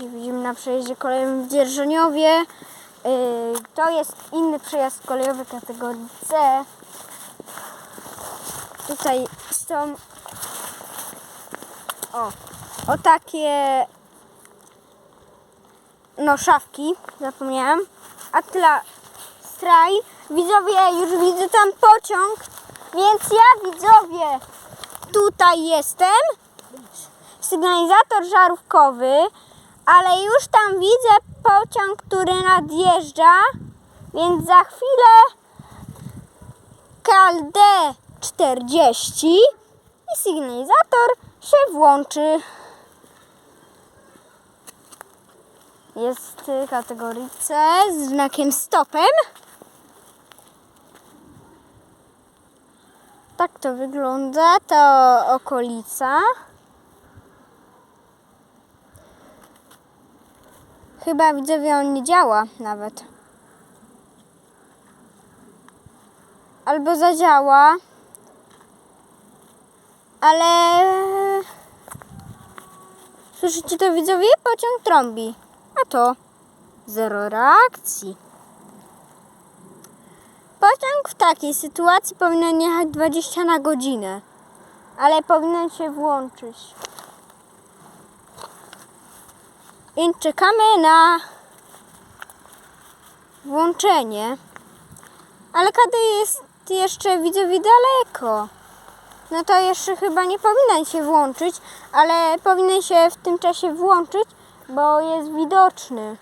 Dzisiaj widzimy na przejeździe kolejowym w Dzierżoniowie. Yy, To jest inny przejazd kolejowy kategorii C. Tutaj są o, o takie no szafki, zapomniałam. Atla Straj. Widzowie, już widzę tam pociąg, więc ja widzowie tutaj jestem. Sygnalizator żarówkowy, ale już tam widzę pociąg, który nadjeżdża, więc za chwilę KLD 40 i sygnalizator się włączy. Jest y, kategorii C z znakiem stopem. Tak to wygląda, to okolica. Chyba widzowie on nie działa nawet. Albo zadziała. Ale słyszycie to widzowie? Pociąg trąbi. A to zero reakcji. Pociąg w takiej sytuacji powinien jechać 20 na godzinę, ale powinien się włączyć. Więc czekamy na włączenie. Ale kiedy jest jeszcze widzowie daleko, no to jeszcze chyba nie powinien się włączyć, ale powinien się w tym czasie włączyć, bo jest widoczny.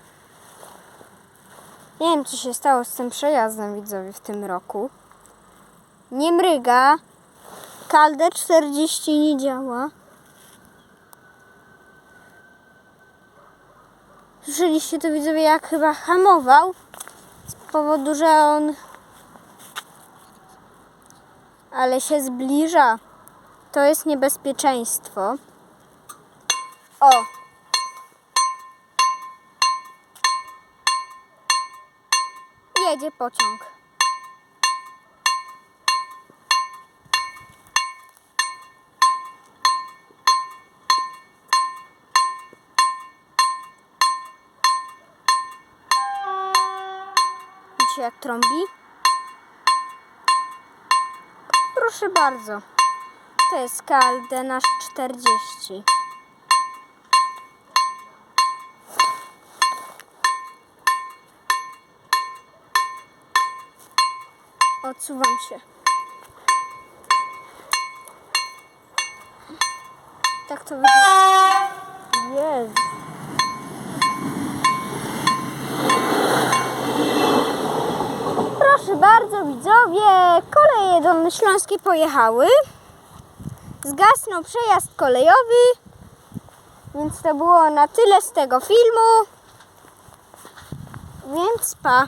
Nie wiem, co się stało z tym przejazdem widzowie w tym roku. Nie mryga. Kalde 40 nie działa. Słyszeliście to widzowie, jak chyba hamował z powodu, że on ale się zbliża. To jest niebezpieczeństwo. O! Jedzie pociąg. Widzicie jak trąbi? Proszę bardzo. To jest KLD nasz 40. Odsuwam się. Tak to wygląda. Bardzo, widzowie, koleje dolnośląskie pojechały. Zgasnął przejazd kolejowy, więc to było na tyle z tego filmu. Więc pa.